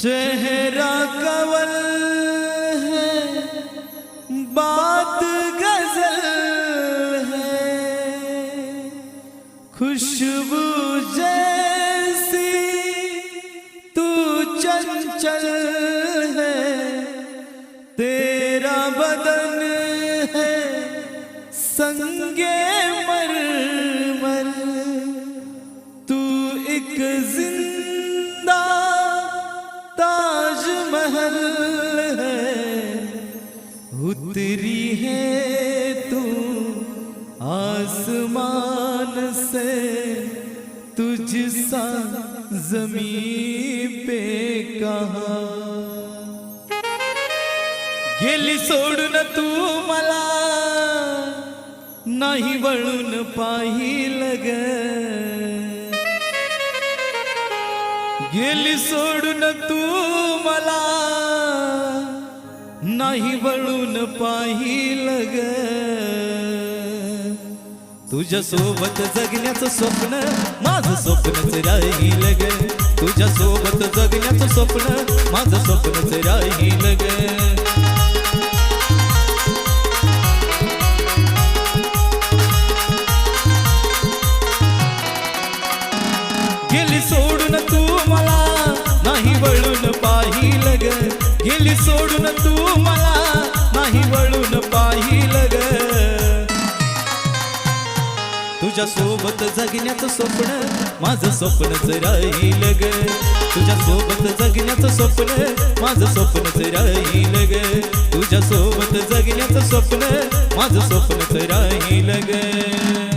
चेहरा कवल है बात गजल है। खुशबू जैसी तू चंचल है तेरा बदन है संगे उतरी है तू आसमान से तुझ सा जमी पे कहा? गेली सोडून तू मला नाही वळून पाहिलं ग. गेली सोडून तू मला नाही वळून पाहिलं ग तुझ्या सोबत जगण्याचं स्वप्न माझं स्वप्नच राहील ग तुझ्या सोबत जगण्याचं स्वप्न माझं स्वप्नच राहील ग दिली सोडून तू मला नाही वळून पाहिलं ग. तुझ्या सोबत जगण्याचं स्वप्न माझं स्वप्नच राहील ग. तुझ्या सोबत जगण्याचं स्वप्न माझं स्वप्नच राहील ग. तुझ्या सोबत जगण्याचं स्वप्न माझं स्वप्नच राहील ग.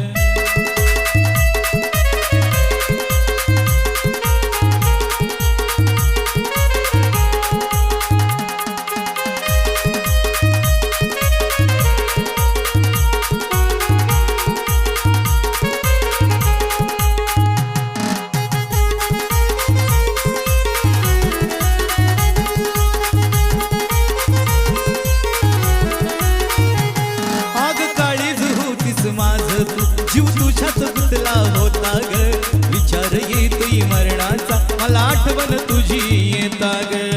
जीव तुझ्याच गुतला होता ग. विचार येतोय मरणाचा. मला आठवण तुझी येता ग.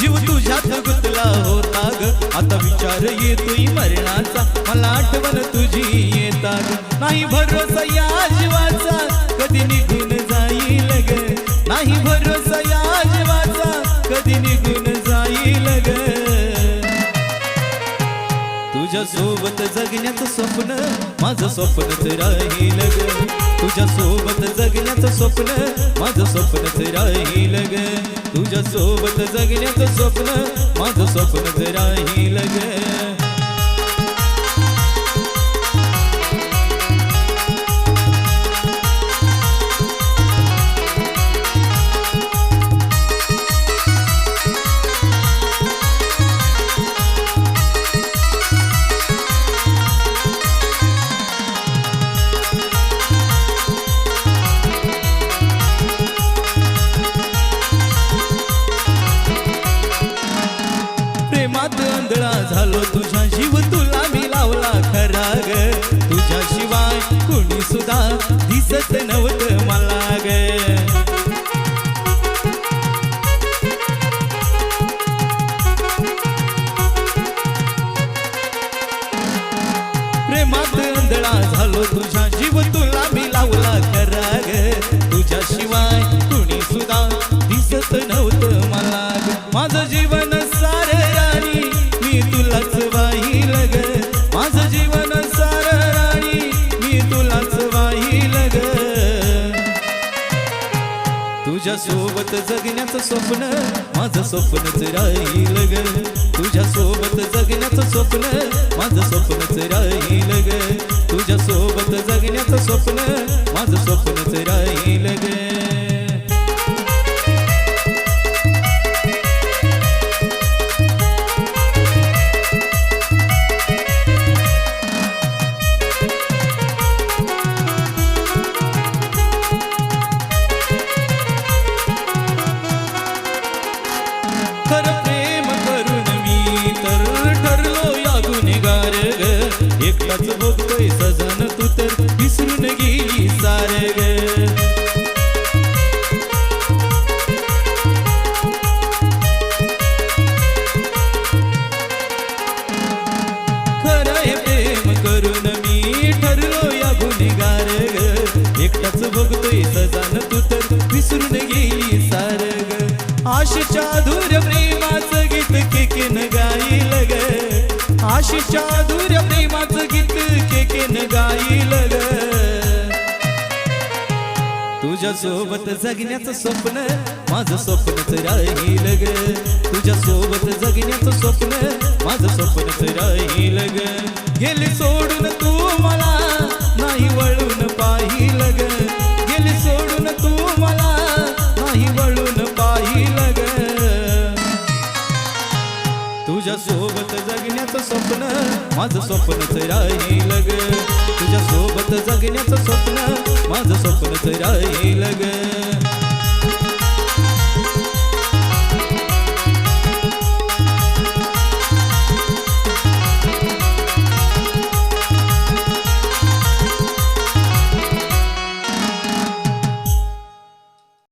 जीव तुझ्यात गुतला होता ग. आता विचार येतोय मरणाचा. मला आठवण तुझी येता ग. नाही भरोसा या जीवाचा. कधी निघून ग. नाही भरोसा या जीवाचा कधी निघून जाईल ग. तुझ्या सोबत जगण्याचं स्वप्न माझं स्वप्नच राहील ग. तुझ्या सोबत जगण्याचं स्वप्न माझं स्वप्नच राहील ग. तुझ्या सोबत जगण्याचं स्वप्न माझं स्वप्नच राहील ग. तुझ्या सोबत जगण्याचं स्वप्न माझं स्वप्नच राहील ग. तुझ्या सोबत जगण्याचं स्वप्न माझं स्वप्नच राहील ग. तुझ्या सोबत जगण्याचं स्वप्न माझं स्वप्नच राहील ग. आशीच्या दूर प्रेमाचं गीत केकेन गाईल ग. आशीच्या दूर प्रेमाचं गीत केकेन गाईल ग. तुझ्या सोबत जगण्याचं स्वप्न माझं स्वप्नच राहील ग. तुझ्या सोबत जगण्याचं स्वप्न माझं स्वप्नच राहील ग. गेली सोडून तू जगण्याचं स्वप्न माझं स्वप्नच राहील ग तुझ्या सोबत जगण्याचं स्वप्न माझं स्वप्नच राहील ग